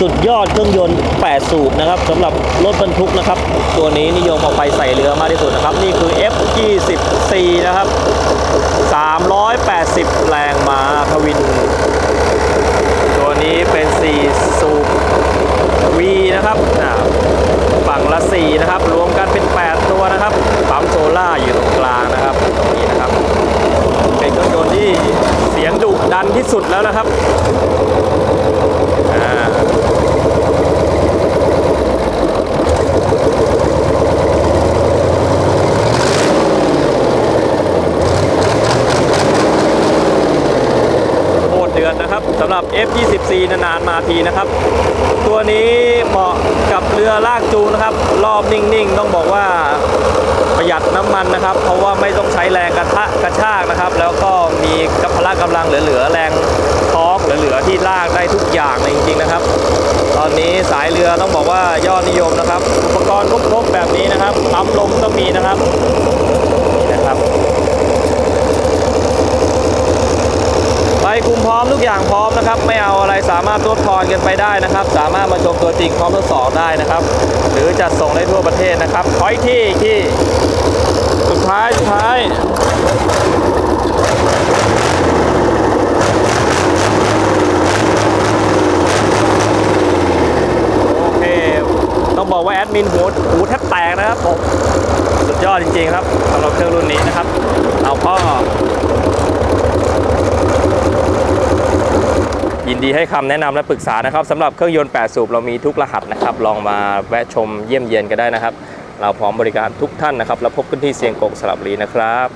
สุดยอดเครื่องยนต์ 8 สูบนะครับสำหรับรถบรรทุกนะครับ ตัวนี้นิยมเอาไปใส่เรือมากที่สุดนะครับ นี่คือ F24 นะครับ 380 แรงม้าทวิน ตัวนี้เป็น 4 สูบ V นะครับฝั่งละ 4 นะครับ รวมกันเป็น 8 ตัวนะครับปั๊มโซล่าอยู่ตรงกลางนะครับตรงนี้นะครับ เป็นเครื่องยนต์ที่เสียงดุดันที่สุดแล้วนะครับ อ่าโคตรเดือดนะครับสำหรับ F24 นานๆมาทีนะครับ ตัวนี้เหมาะกับเรือลากจูงนะครับ รอบนิ่งๆ ต้องบอกว่าประหยัดน้ำมันนะครับ เพราะว่าไม่ต้องใช้แรงกระทะกระชากนะครับ แล้วก็มีกำพละกำลังเหลือๆแรงทอกเหลือๆที่ลากได้ทุกอย่างเลยจริงๆนะครับ ตอนนี้สายเรือต้องบอกว่ายอดนิยมนะครับ อุปกรณ์ครบๆแบบนี้นะครับปั๊มลมก็มีนะครับนี่นะครับ ไป คุมพร้อมทุกอย่างพร้อมนะครับ ไม่เอาอะไรสามารถทดพรกันไปได้นะครับ สามารถมาชมตัวจริงพร้อมทดสอบได้นะครับ หรือจัดส่งได้ทั่วประเทศนะครับขออีกที่ที่สุดท้ายสุดท้ายโอเคต้องบอกว่าแอดมินหูหูแทบแตกนะครับผมสุดยอดจริงๆครับสำหรับเครื่องรุ่นนี้นะครับ เอาพ่อ ยินดีให้คำแนะนำและปรึกษานะครับสำหรับเครื่องยนต์ 8 สูบเรามีทุกรหัสนะครับ ลองมาแวะชมเยี่ยมเยียนกันได้นะครับ เราพร้อมบริการทุกท่านนะครับ แล้วพบกันที่เซียงกงสระบุรีนะครับ